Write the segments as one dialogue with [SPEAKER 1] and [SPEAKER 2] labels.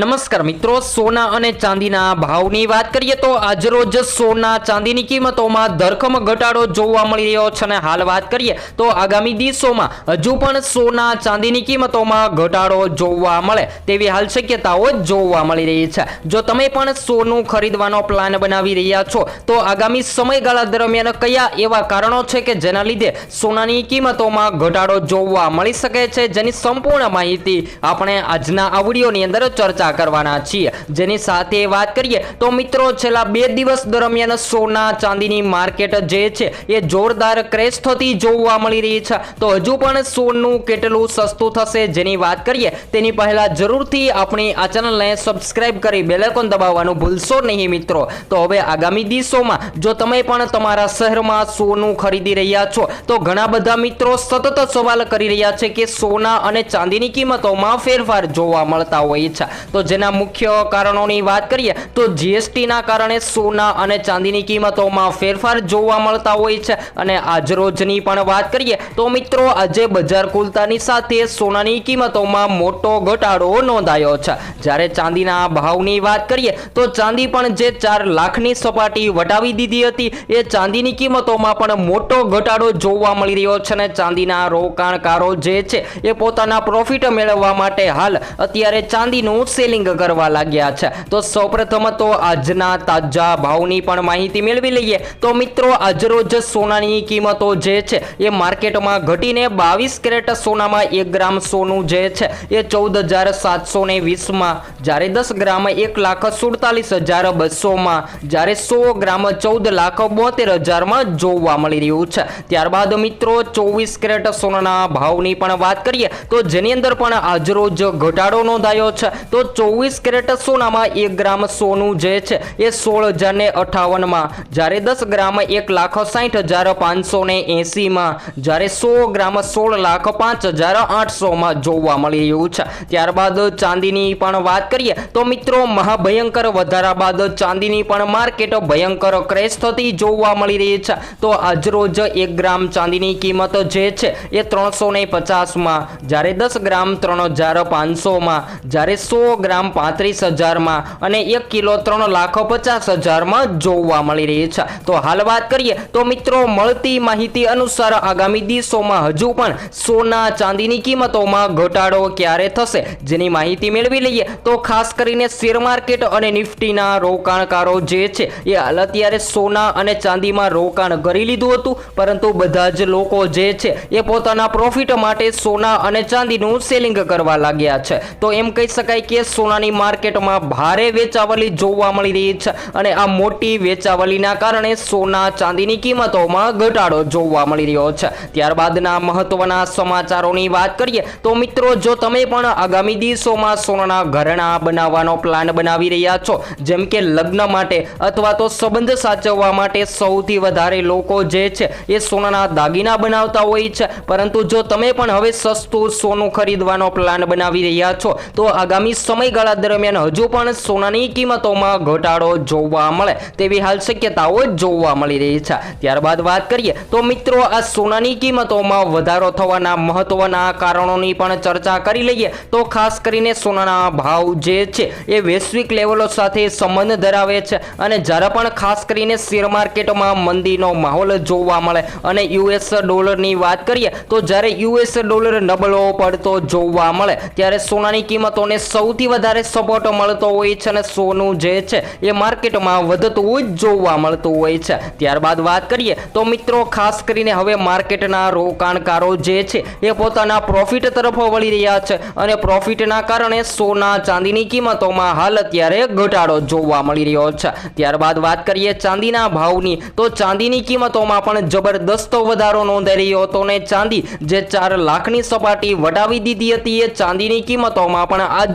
[SPEAKER 1] નમસ્કાર મિત્રો, સોના અને ચાંદીના ભાવની વાત કરીએ તો આજરોજ સોના ચાંદીની કિંમતોમાં ધરખમ ઘટાડો જોવા મળી રહ્યો છે અને હાલ વાત કરીએ તો આગામી દિવસોમાં હજુ પણ સોના ચાંદીની કિંમતોમાં ઘટાડો જોવા મળે તેવી હાલ શક્યતાઓ જોવા મળી રહી છે. જો તમે પણ સોનું ખરીદવાનો પ્લાન બનાવી રહ્યા છો, તો આગામી સમયગાળા દરમિયાન કયા એવા કારણો છે કે જેના લીધે સોનાની કિંમતોમાં ઘટાડો જોવા મળી શકે છે, જેની સંપૂર્ણ માહિતી આપણે આજના આ વિડીયોની અંદર ચર્ચા કરવાના છીએ. જેની સાથે વાત કરીએ તો મિત્રો, છેલ્લા બે દિવસ દરમિયાન સોના ચાંદીની માર્કેટ જે છે એ જોરદાર ક્રેશ થતી જોવા મળી રહી છે. તો હજુ પણ સોનું કેટલું સસ્તું થશે જેની વાત કરીએ, તેની પહેલા જરૂરથી આપણી આ ચેનલને સબસ્ક્રાઇબ કરી બેલેકોન દબાવવાનું ભૂલશો નહીં મિત્રો. તો હવે આગામી દિવસોમાં જો તમે પણ તમારા શહેરમાં સોનું ખરીદી રહ્યા છો, તો ઘણા બધા મિત્રો સતત સવાલ કરી રહ્યા છે કે સોના અને ચાંદીની કિંમતોમાં ફેરફાર જોવા મળતા હોય છે. તો જેના મુખ્ય કારણોની વાત કરીએ, તો જીએસટીના કારણે સોના અને ચાંદીની કિંમતોમાં ફેરફાર જોવા મળતા હોય છે. અને આજરોજની પણ વાત કરીએ, તો મિત્રો આજે બજાર ખુલતાની સાથે સોનાની કિંમતોમાં મોટો ઘટાડો નોંધાયો છે. જ્યારે ચાંદીના ભાવની વાત કરીએ, તો ચાંદી પણ જે ચાર લાખની સપાટી વટાવી દીધી હતી, એ ચાંદીની કિંમતોમાં પણ મોટો ઘટાડો જોવા મળી રહ્યો છે અને ચાંદીના રોકાણકારો જે છે, એ પોતાના પ્રોફિટ મેળવવા માટે હાલ અત્યારે ચાંદીનું સેલિંગ કરવા લાગ્યા છે. તો સૌપ્રથમ તો આજના તાજા ભાવની પણ માહિતી મેળવી લઈએ. તો મિત્રો, આજરોજ સોનાની કિંમતો જે છે, એ માર્કેટમાં ઘટીને બાવીસ કેરેટ સોનામાં એક ગ્રામ સોનું જે છે, એ ચૌદ હજાર સાતસો ને વીસમાં, જ્યારે દસ ગ્રામ એક લાખ સુડતાલીસ હજાર બસોમાં, જ્યારે સો ગ્રામ ચૌદ લાખ બોતેર હજારમાં જોવા મળી રહ્યું છે. ત્યારબાદ મિત્રો, ચોવીસ કેરેટ સોનાના ભાવની પણ વાત કરીએ, તો જેની અંદર પણ આજરોજ ઘટાડો નોંધાયો છે. તો ચોવીસ કેરેટ સોનામાં એક ગ્રામ સોનું જે છે એ સોળ હજાર ને અઠાવનમાં. જ્યારે દસ ગ્રામ એક લાખ સાઠ હજાર પાંચસો ને એંસીમાં જ્યારે સો ગ્રામ સોળ લાખ પાંચ હજાર આઠસોમાં જોવા મળી રહ્યું છે. ત્યારબાદ ચાંદીની પણ વાત કરીએ તો મિત્રો મહાભયંકર વધારા બાદ ચાંદીની પણ માર્કેટ ભયંકર ક્રેશ થતી જોવા મળી રહી છે. તો આજરોજ એક ગ્રામ ચાંદીની કિંમત જે છે એ ત્રણસો ને પચાસમાં. જ્યારે દસ ગ્રામ ત્રણ હજાર પાંચસોમાં. જ્યારે સો ગ્રામ પાંત્રીસ હજારમાં અને એક કિલો ત્રણ લાખ પચાસ હજારમાં જોવા મળી રહી છે. તો હાલ વાત કરીએ, તો મિત્રો મળતી માહિતી અનુસાર આગામી દિવસોમાં હજુ પણ સોના ચાંદીની કિંમતોમાં ઘટાડો ક્યારે થશે જેની માહિતી મેળવી લઈએ. તો ખાસ કરીને શેર માર્કેટ અને નિફ્ટીના રોકાણકારો જે છે, એ હાલ અત્યારે સોના અને ચાંદીમાં રોકાણ કરી લીધું હતું. પરંતુ બધા જ લોકો જે છે, એ પોતાના પ્રોફિટ માટે સોના અને ચાંદીનું સેલિંગ કરવા લાગ્યા છે. તો એમ કહી શકાય કે સોનાની માર્કેટમાં ભારે વેચાવલી જોવા મળી રહી છે અને આ મોટી વેચાવલીના કારણે સોના ચાંદીની કિંમતોમાં ઘટાડો જોવા મળી રહ્યો છે. ત્યારબાદના મહત્વના સમાચારોની વાત કરીએ તો મિત્રો, જો તમે પણ આગામી દિવસોમાં સોનાના ઘરેણા બનાવવાનો પ્લાન બનાવી રહ્યા છો, જેમ કે લગ્ન માટે અથવા તો સંબંધ સાચવવા માટે સૌથી વધારે લોકો જે છે એ સોનાના દાગીના બનાવતા હોય છે. પરંતુ જો તમે પણ હવે સસ્તું સોનું ખરીદવાનો પ્લાન બનાવી રહ્યા છો, તો આગામી સમયગાળા દરમિયાન હજુ પણ સોનાની કિંમતોમાં ઘટાડો જોવા મળે તેવી હાલ શક્યતાઓ જોવા મળી રહી છે. ત્યારબાદ વાત કરીએ તો મિત્રો, આ સોનાની કિંમતોમાં વધારો થવાના મહત્વના કારણોની પણ ચર્ચા કરી લઈએ તો ખાસ કરીને સોનાના ભાવ જે છે એ વૈશ્વિક લેવલો સાથે સંબંધ ધરાવે છે અને જ્યારે પણ ખાસ કરીને શેર માર્કેટમાં મંદીનો માહોલ જોવા મળે અને યુએસ ડોલરની વાત કરીએ તો જ્યારે યુએસ ડોલર નબળો પડતો જોવા મળે, ત્યારે સોનાની કિંમતોને સૌથી વધારે સપોર્ટ મળતો હોય છે અને સોનું જે છે એ માર્કેટમાં વધતું જ જોવા મળતું હોય છે. ત્યારબાદ વાત કરીએ તો મિત્રો, ખાસ કરીને હવે માર્કેટના રોકાણકારો જે છે એ પોતાના પ્રોફિટ તરફ વળી રહ્યા છે અને પ્રોફિટના કારણે સોના ચાંદીની કિંમતોમાં હાલ અત્યારે ઘટાડો જોવા મળી રહ્યો છે. ત્યારબાદ વાત કરીએ ચાંદીના ભાવની, તો ચાંદીની કિંમતોમાં પણ જબરદસ્ત વધારો નોંધાઈ રહ્યો હતો અને ચાંદી જે ચાર લાખની સપાટી વટાવી દીધી હતી એ ચાંદીની કિંમતોમાં પણ આજ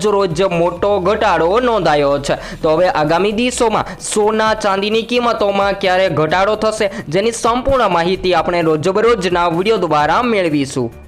[SPEAKER 1] મોટો ઘટાડો નોંધાયો છે. તો હવે આગામી દિવસોમાં સોના ચાંદીની કિંમતોમાં ક્યારે ઘટાડો થશે, જેની સંપૂર્ણ માહિતી આપણે રોજબરોજના વીડિયો દ્વારા મેળવીશું.